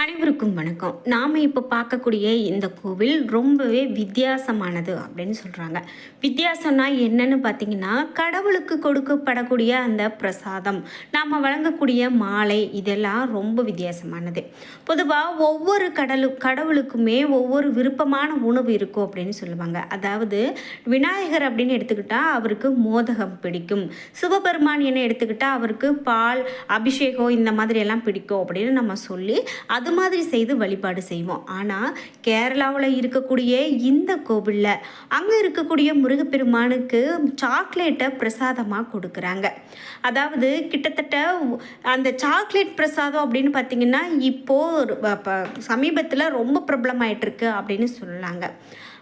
அனைவருக்கும் வணக்கம். நாம் இப்போ பார்க்கக்கூடிய இந்த கோவில் ரொம்பவே வித்தியாசமானது அப்படின்னு சொல்கிறாங்க வித்தியாசம்னா என்னன்னு பார்த்தீங்கன்னா கடவுளுக்கு கொடுக்கப்படக்கூடிய அந்த பிரசாதம் நாம் வழங்கக்கூடிய மாலை இதெல்லாம் ரொம்ப வித்தியாசமானது. பொதுவாக ஒவ்வொரு கடலு கடவுளுக்குமே ஒவ்வொரு விருப்பமான உணவு இருக்கும் அப்படின்னு சொல்லுவாங்க. அதாவது விநாயகர் அப்படின்னு எடுத்துக்கிட்டால் அவருக்கு மோதகம் பிடிக்கும். சிவபெருமான் என்ன எடுத்துக்கிட்டால் அவருக்கு பால் அபிஷேகம் இந்த மாதிரி எல்லாம் பிடிக்கும் அப்படின்னு நம்ம சொல்லி அது அது மாதிரி செய்து வழிபாடு செய்வோம். ஆனால் கேரளாவில் இருக்கக்கூடிய இந்த கோவிலில் அங்கே இருக்கக்கூடிய முருகப்பெருமானுக்கு சாக்லேட்டை பிரசாதமாக கொடுக்குறாங்க. அதாவது கிட்டத்தட்ட அந்த சாக்லேட் பிரசாதம் அப்படின்னு பார்த்தீங்கன்னா இப்போது சமீபத்தில் ரொம்ப பிரபலமாயிட்டு இருக்கு அப்படின்னு சொல்லலாங்க.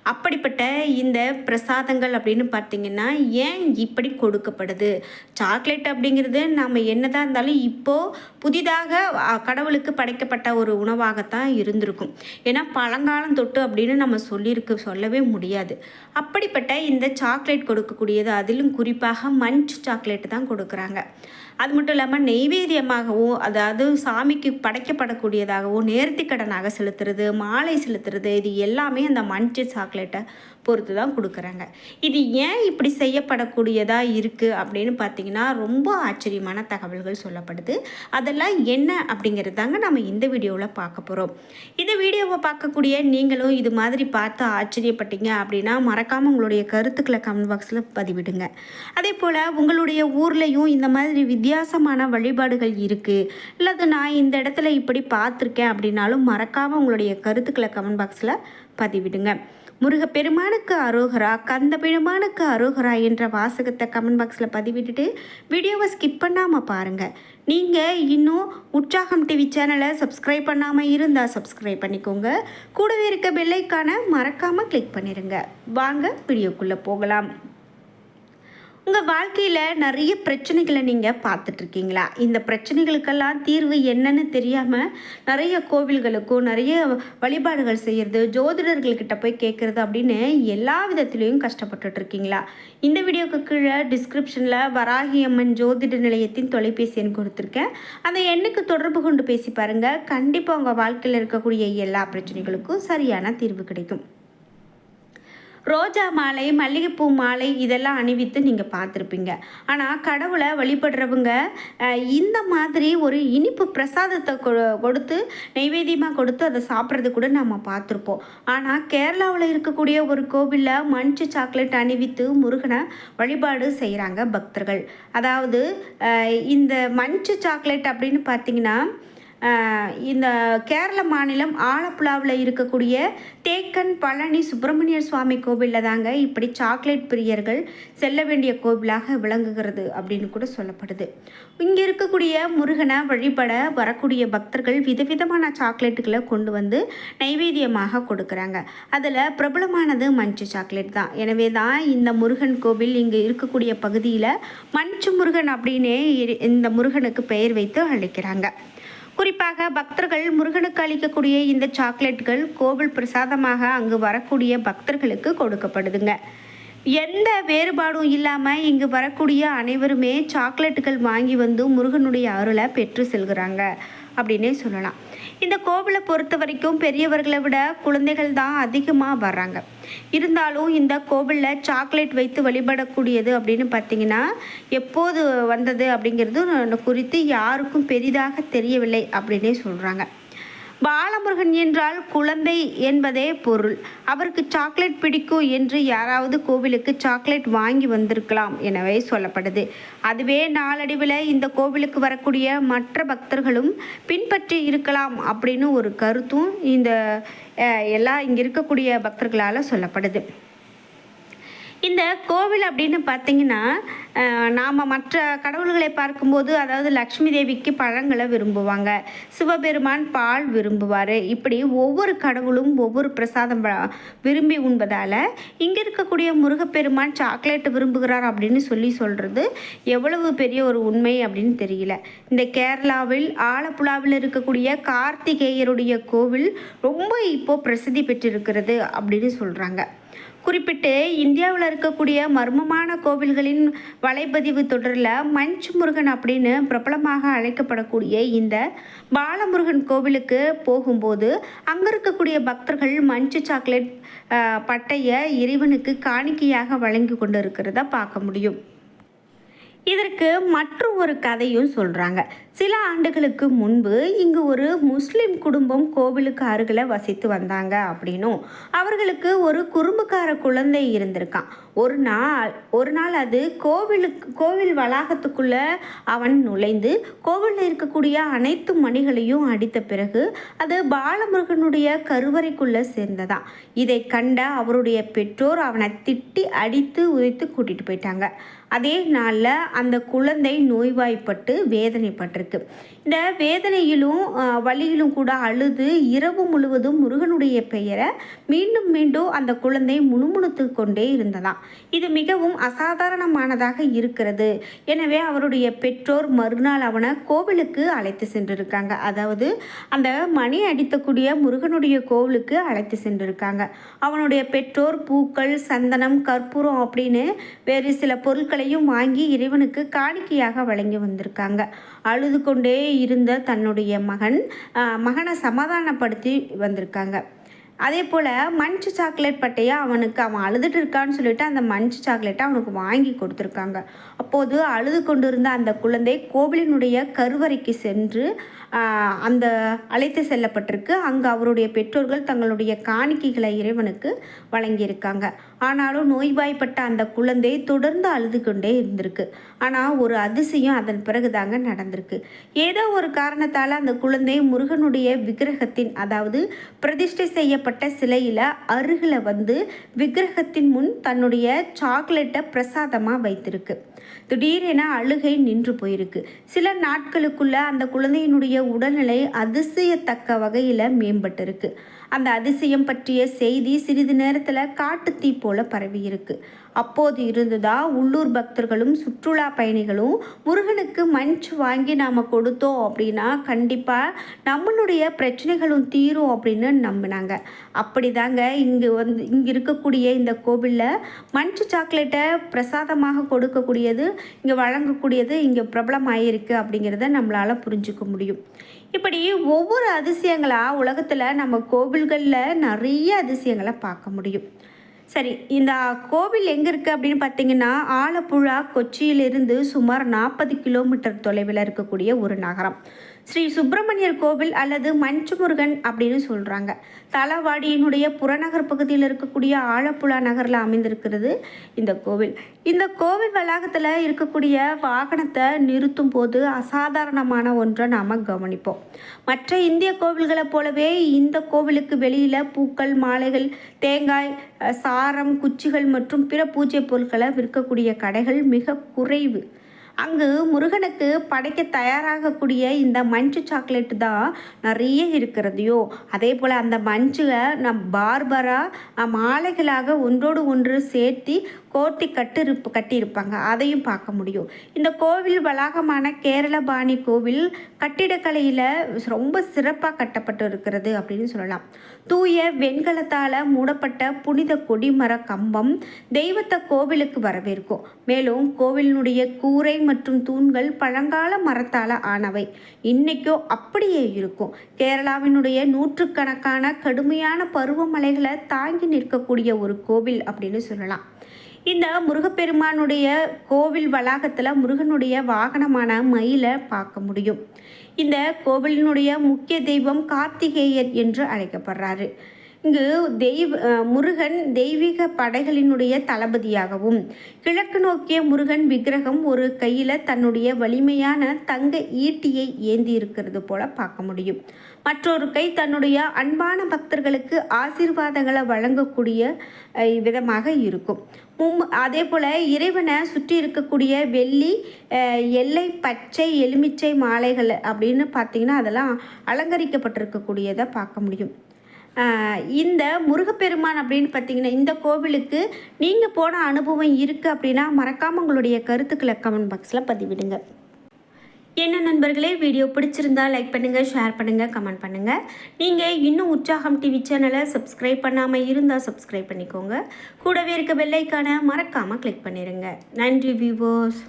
அப்படிப்பட்ட இந்த பிரசாதங்கள் அப்படின்னு பார்த்தீங்கன்னா ஏன் இப்படி கொடுக்கப்படுது? சாக்லேட் அப்படிங்கிறது நம்ம என்னதான் இருந்தாலும் இப்போது புதிதாக கடவுளுக்கு படைக்கப்பட்ட ஒரு உணவாகத்தான் இருந்திருக்கும். ஏன்னா பழங்காலம் தொட்டு அப்படின்னு நம்ம சொல்லியிருக்கு சொல்லவே முடியாது. அப்படிப்பட்ட இந்த சாக்லேட் கொடுக்கக்கூடியது அதிலும் குறிப்பாக மஞ்ச் சாக்லேட் தான் கொடுக்குறாங்க. அது மட்டும் இல்லாமல் நெய்வேத்தியமாகவும் அதாவது சாமிக்கு படைக்கப்படக்கூடியதாகவும் நேர்த்திக்கடனாக செலுத்துறது மாலை செலுத்துறது இது எல்லாமே அந்த மஞ்சள் சாக்லேட்டை பொறுத்து தான் கொடுக்குறாங்க. இது ஏன் இப்படி செய்யப்படக்கூடியதாக இருக்குது அப்படின்னு பார்த்தீங்கன்னா ரொம்ப ஆச்சரியமான தகவல்கள் சொல்லப்படுது. அதெல்லாம் என்ன அப்படிங்கிறது தாங்க நம்ம இந்த வீடியோவில் பார்க்க போகிறோம் இந்த வீடியோவை பார்க்கக்கூடிய நீங்களும் இது மாதிரி பார்த்து ஆச்சரியப்பட்டீங்க அப்படின்னா மறக்காமல் உங்களுடைய கருத்துக்களை கமெண்ட் பாக்ஸில் பதிவிடுங்க. அதே போல் உங்களுடைய ஊர்லேயும் இந்த மாதிரி வித்தியாசமான வழிபாடுகள் இருக்குது அல்லது நான் இந்த இடத்துல இப்படி பார்த்துருக்கேன் அப்படின்னாலும் மறக்காமல் உங்களுடைய கருத்துக்களை கமெண்ட் பாக்ஸில் பதிவிடுங்க. முருகப்பெருமானுக்கு அரோகரா கந்த பெருமானுக்கு அரோகரா என்ற வாசகத்தை கமெண்ட் பாக்ஸில் பதிவிட்டுட்டு வீடியோவை ஸ்கிப் பண்ணாமல் பாருங்கள் நீங்கள் இன்னும் உற்சாகம் டிவி சேனலை சப்ஸ்கிரைப் பண்ணாமல் இருந்தால் சப்ஸ்கிரைப் பண்ணிக்கோங்க. கூடவே இருக்க பெல்லைக்கான மறக்காமல் கிளிக் பண்ணிடுங்க வாங்க வீடியோக்குள்ளே போகலாம். உங்கள் வாழ்க்கையில் நிறைய பிரச்சனைகளை நீங்கள் பார்த்துட்ருக்கீங்களா? இந்த பிரச்சனைகளுக்கெல்லாம் தீர்வு என்னன்னு தெரியாமல் நிறைய கோவில்களுக்கும் நிறைய வழிபாடுகள் செய்கிறது ஜோதிடர்கள்கிட்ட போய் கேட்குறது அப்படின்னு எல்லா விதத்துலேயும் கஷ்டப்பட்டுட்ருக்கீங்களா? இந்த வீடியோவுக்கு கீழே டிஸ்கிரிப்ஷனில் வராகி அம்மன் ஜோதிட நிலையத்தின் தொலைபேசி எண் கொடுத்துருக்கேன். அந்த எண்ணுக்கு தொடர்பு கொண்டு பேசி பாருங்கள் கண்டிப்பாக உங்கள் வாழ்க்கையில் இருக்கக்கூடிய எல்லா பிரச்சனைகளுக்கும் சரியான தீர்வு கிடைக்கும். ரோஜா மாலை மல்லிகைப்பூ மாலை இதெல்லாம் அணிவித்து நீங்கள் பார்த்துருப்பீங்க. ஆனால் கடவுளை வழிபடுறவங்க இந்த மாதிரி ஒரு இனிப்பு பிரசாதத்தை கொ- கொடுத்து நைவேத்தியமாக கொடுத்து அதை சாப்பிட்றது கூட நம்ம பார்த்துருப்போம். ஆனால் கேரளாவில் இருக்கக்கூடிய ஒரு கோவிலில் மஞ்சு சாக்லேட் அணிவித்து முருகனை வழிபாடு செய்கிறாங்க பக்தர்கள். அதாவது இந்த மஞ்சு சாக்லேட் அப்படின்னு பார்த்தீங்கன்னா இந்த கேரள மாநிலம் ஆலப்புழாவில் இருக்கக்கூடிய தேக்கன் பழனி சுப்பிரமணிய சுவாமி கோவிலில் தாங்க இப்படி சாக்லேட் பிரியர்கள் செல்ல வேண்டிய கோவிலாக விளங்குகிறது அப்படின்னு கூட சொல்லப்படுது. இங்கே இருக்கக்கூடிய முருகனை வழிபட வரக்கூடிய பக்தர்கள் விதவிதமான சாக்லேட்டுகளை கொண்டு வந்து நைவேத்தியமாக கொடுக்குறாங்க. அதில் பிரபலமானது மஞ்சு சாக்லேட் தான். எனவே தான் இந்த முருகன் கோவில் இங்கே இருக்கக்கூடிய பகுதியில் மஞ்சு முருகன் அப்படின்னே இரு- இந்த முருகனுக்கு பெயர் வைத்து அழைக்கிறாங்க. குறிப்பாக பக்தர்கள் முருகனுக்கு அளிக்கக்கூடிய இந்த சாக்லேட்டுகள் கோவில் பிரசாதமாக அங்கு வரக்கூடிய பக்தர்களுக்கு கொடுக்கப்படுதுங்க. எந்த வேறுபாடும் இல்லாமல் இங்கு வரக்கூடிய அனைவருமே சாக்லேட்டுகள் வாங்கி வந்து முருகனுடைய அருளை பெற்று செல்கிறாங்க. அப்படின்னே சொல்லலாம். இந்த கோவிலை பொறுத்த வரைக்கும் பெரியவர்களை விட குழந்தைகள் தான் அதிகமாக வர்றாங்க. இருந்தாலும் இந்த கோவிலில் சாக்லேட் வைத்து வழிபடக்கூடியது அப்படின்னு பார்த்தீங்கன்னா எப்போது வந்தது அப்படிங்கிறது குறித்து யாருக்கும் பெரிதாக தெரியவில்லை அப்படின்னே சொல்கிறாங்க பாலமுருகன் என்றால் குழந்தை என்பதே பொருள். அவருக்கு சாக்லேட் பிடிக்கும் என்று யாராவது கோவிலுக்கு சாக்லேட் வாங்கி வந்திருக்கலாம் எனவே சொல்லப்படுது. அதுவே நாளடைவில் இந்த கோவிலுக்கு வரக்கூடிய மற்ற பக்தர்களும் பின்பற்றி இருக்கலாம் அப்படின்னு ஒரு கருத்தும் இந்த எல்லா இங்கே இருக்கக்கூடிய பக்தர்களால் சொல்லப்படுது. இந்த கோவில் அப்படின்னு பார்த்தீங்கன்னா நாம் மற்ற கடவுள்களை பார்க்கும்போது அதாவது லக்ஷ்மி தேவிக்கு பழங்களை விரும்புவாங்க. சிவபெருமான் பால் விரும்புவார். இப்படி ஒவ்வொரு கடவுளும் ஒவ்வொரு பிரசாதம் விரும்பி உண்பதால் இங்கே இருக்கக்கூடிய முருகப்பெருமான் சாக்லேட் விரும்புகிறார் அப்படின்னு சொல்லி சொல்கிறது எவ்வளவு பெரிய ஒரு உண்மை அப்படின்னு தெரியல. இந்த கேரளாவில் ஆலப்புழாவில் இருக்கக்கூடிய கார்த்திகேயருடைய கோவில் ரொம்ப இப்போது பிரசித்தி பெற்றிருக்கிறது அப்படின்னு சொல்கிறாங்க குறிப்பிட்டு இந்தியாவில் இருக்கக்கூடிய மர்மமான கோவில்களின் வலைப்பதிவு தொடரில் மஞ்சு முருகன் அப்படின்னு பிரபலமாக அழைக்கப்படக்கூடிய இந்த பாலமுருகன் கோவிலுக்கு போகும்போது அங்கே இருக்கக்கூடிய பக்தர்கள் மஞ்சு சாக்லேட் பட்டையை இறைவனுக்கு காணிக்கையாக வழங்கி கொண்டு இருக்கிறத பார்க்க முடியும். இதற்கு மற்ற ஒரு கதையும் சொல்கிறாங்க சில ஆண்டுகளுக்கு முன்பு இங்கு ஒரு முஸ்லிம் குடும்பம் கோவிலுக்கு அருகில் வசித்து வந்தாங்க அப்படின்னும். அவர்களுக்கு ஒரு குறும்புக்கார குழந்தை இருந்திருக்கான். ஒரு நாள் ஒரு நாள் அது கோவிலுக்கு கோவில் வளாகத்துக்குள்ளே அவன் நுழைந்து கோவிலில் இருக்கக்கூடிய அனைத்து மணிகளையும் அடித்த பிறகு அது பாலமுருகனுடைய கருவறைக்குள்ளே சேர்ந்ததான் இதை கண்ட அவருடைய பெற்றோர் அவனை திட்டி அடித்து உதைத்து கூட்டிகிட்டு போயிட்டாங்க. அதே நாளில் அந்த குழந்தை நோய்வாய்ப்பட்டு வேதனைப்பட்டிருக்கு. இந்த வேதனையிலும் வழியிலும் கூட அழுது இரவு முழுவதும் முருகனுடைய பெயரை மீண்டும் மீண்டும் அந்த குழந்தை முணுமுணுத்து கொண்டே இருந்ததாம். இது மிகவும் அசாதாரணமானதாக இருக்கிறது. எனவே அவருடைய பெற்றோர் மறுநாள் அவனை கோவிலுக்கு அழைத்து சென்றிருக்காங்க. அதாவது அந்த மணி அடித்தக்கூடிய முருகனுடைய கோவிலுக்கு அழைத்து சென்றிருக்காங்க. அவனுடைய பெற்றோர் பூக்கள் சந்தனம் கற்பூரம் அப்படின்னு வேறு சில பொருட்களையும் வாங்கி இறைவனுக்கு காணிக்கையாக வழங்கி வந்திருக்காங்க. அழுது கொண்டே இருந்த தன்னுடைய மகன் மகனை சமாதானப்படுத்தி வந்திருக்காங்க. அதே போல் மஞ்சு சாக்லேட் பட்டையை அவனுக்கு அவன் அழுதுட்டு இருக்கான்னு சொல்லிட்டு அந்த மஞ்சு சாக்லேட்டை அவனுக்கு வாங்கி கொடுத்துருக்காங்க. அப்போது அழுது கொண்டிருந்த அந்த குழந்தை கோவிலினுடைய கருவறைக்கு சென்று அந்த அழைத்து செல்லப்பட்டிருக்கு. அங்கு அவருடைய பெற்றோர்கள் தங்களுடைய காணிக்கைகளை இறைவனுக்கு வழங்கியிருக்காங்க. ஆனாலும் நோய்வாய்ப்பட்ட அந்த குழந்தை தொடர்ந்து அழுது கொண்டே இருந்திருக்கு. ஆனால் ஒரு அதிசயம் அதன் பிறகு தாங்க நடந்திருக்கு. ஏதோ ஒரு காரணத்தால் அந்த குழந்தை முருகனுடைய விக்கிரகத்தின் அதாவது பிரதிஷ்டை செய்யப்பட்ட சிலையில் அருகில் வந்து விக்கிரகத்தின் முன் தன்னுடைய சாக்லேட்டை பிரசாதமாக வைத்திருக்கு. திடீரென அழுகை நின்று போயிருக்கு. சில நாட்களுக்குள்ள அந்த குழந்தையினுடைய உடல்நிலை அதிசயத்தக்க வகையில் மேம்பட்டிருக்கு. அந்த அதிசயம் பற்றிய செய்தி சிறிது நேரத்தில் காட்டுத்தீ போல பரவி இருக்கு. அப்போது இருந்துதா உள்ளூர் பக்தர்களும் சுற்றுலா பயணிகளும் முருகனுக்கு மஞ்சு வாங்கி நாம் கொடுத்தோம் அப்படின்னா கண்டிப்பாக நம்மளுடைய பிரச்சனைகளும் தீரும் அப்படின்னு நம்பினாங்க. அப்படி தாங்க இங்கே வந்து இங்கே இருக்கக்கூடிய இந்த கோவிலில் மஞ்ச் சாக்லேட்டை பிரசாதமாக கொடுக்கக்கூடியது இங்கே வழங்கக்கூடியது இங்கே பிரபலமாயிருக்கு அப்படிங்கிறத நம்மளால் புரிஞ்சுக்க முடியும். இப்படி ஒவ்வொரு அதிசயங்களாக உலகத்தில் நம்ம கோவில்களில் நிறைய அதிசயங்களை பார்க்க முடியும். சரி இந்த கோவில் எங்கே இருக்குது அப்படின்னு பார்த்தீங்கன்னா ஆலப்புழா கொச்சியிலிருந்து சுமார் நாற்பது கிலோமீட்டர் தொலைவில் இருக்கக்கூடிய ஒரு நகரம். ஸ்ரீ சுப்பிரமணியர் கோவில் அல்லது மஞ்சுமுருகன் அப்படின்னு சொல்கிறாங்க தலவாடியினுடைய புறநகர் பகுதியில் இருக்கக்கூடிய ஆலப்புழா நகரில் அமைந்திருக்கிறது இந்த கோவில். இந்த கோவில் வளாகத்தில் இருக்கக்கூடிய வாகனத்தை நிறுத்தும் போது அசாதாரணமான ஒன்றை நாம் கவனிப்போம். மற்ற இந்திய கோவில்களைப் போலவே இந்த கோவிலுக்கு வெளியில் பூக்கள் மாலைகள் தேங்காய் சாரம் குச்சிகள் மற்றும் பிற பூஜை பொருட்களை விற்கக்கூடிய கடைகள் மிக குறைவு. அங்கு முருகனுக்கு படைக்க தயாராகக்கூடிய இந்த மஞ்சு சாக்லேட்டு தான் நிறைய இருக்கிறதையோ அதே போல் அந்த மஞ்சுவை நம் பார்பரா மாலைகளாக ஒன்றோடு ஒன்று சேர்த்து கோர்த்தி கட்டிருப்பு கட்டியிருப்பாங்க. அதையும் பார்க்க முடியும். இந்த கோவில் வளாகமான கேரளபாணி கோவில் கட்டிடக்கலையில் ரொம்ப சிறப்பாக கட்டப்பட்டு இருக்கிறது அப்படின்னு சொல்லலாம். தூய வெண்கலத்தால் மூடப்பட்ட புனித கொடிமர கம்பம் தெய்வத்தை கோவிலுக்கு வரவேற்கும். மேலும் கோவிலினுடைய கூரை மற்றும் தூண்கள் பழங்கால மரத்தால் ஆனவை. இன்றைக்கும் அப்படியே இருக்கும். கேரளாவினுடைய நூற்றுக்கணக்கான கடுமையான பருவமழைகளை தாங்கி நிற்கக்கூடிய ஒரு கோவில் அப்படின்னு சொல்லலாம். இந்த முருகப்பெருமானுடைய கோவில் வளாகத்தில் முருகனுடைய வாகனமான மயிலை பார்க்க முடியும். இந்த கோவிலினுடைய முக்கிய தெய்வம் கார்த்திகேயர் என்று அழைக்கப்படுறாரு. இங்கு தெய்வ முருகன் தெய்வீக படைகளினுடைய தளபதியாகவும் கிழக்கு நோக்கிய முருகன் விக்கிரகம் ஒரு கையில் தன்னுடைய வலிமையான தங்க ஈட்டியை ஏந்தி இருக்கிறது போல பார்க்க முடியும். மற்றொரு கை தன்னுடைய அன்பான பக்தர்களுக்கு ஆசீர்வாதங்களை வழங்கக்கூடிய விதமாக இருக்கும். மும் அதே போல் இறைவனை சுற்றி இருக்கக்கூடிய வெள்ளி எல்லை பச்சை எலுமிச்சை மாலைகள் அப்படின்னு பார்த்தீங்கன்னா அதெல்லாம் அலங்கரிக்கப்பட்டிருக்கக்கூடியதை பார்க்க முடியும். இந்த முருகப்பெருமான் அப்படின்னு பார்த்தீங்கன்னா இந்த கோவிலுக்கு நீங்கள் போன அனுபவம் இருக்குது அப்படின்னா மறக்காமல் உங்களுடைய கருத்துக்களை கமெண்ட் பாக்ஸில் பதிவிடுங்க. என்ன நண்பர்களே வீடியோ பிடிச்சிருந்தா லைக் பண்ணுங்கள் ஷேர் பண்ணுங்கள் கமெண்ட் பண்ணுங்கள் நீங்கள் இன்னும் உற்சாகம் டிவி சேனலை சப்ஸ்கிரைப் பண்ணாமல் இருந்தால் சப்ஸ்கிரைப் பண்ணிக்கோங்க. கூடவே இருக்க பெல்லைக்கான மறக்காமல் கிளிக் பண்ணிடுங்க நன்றி வியூவர்ஸ்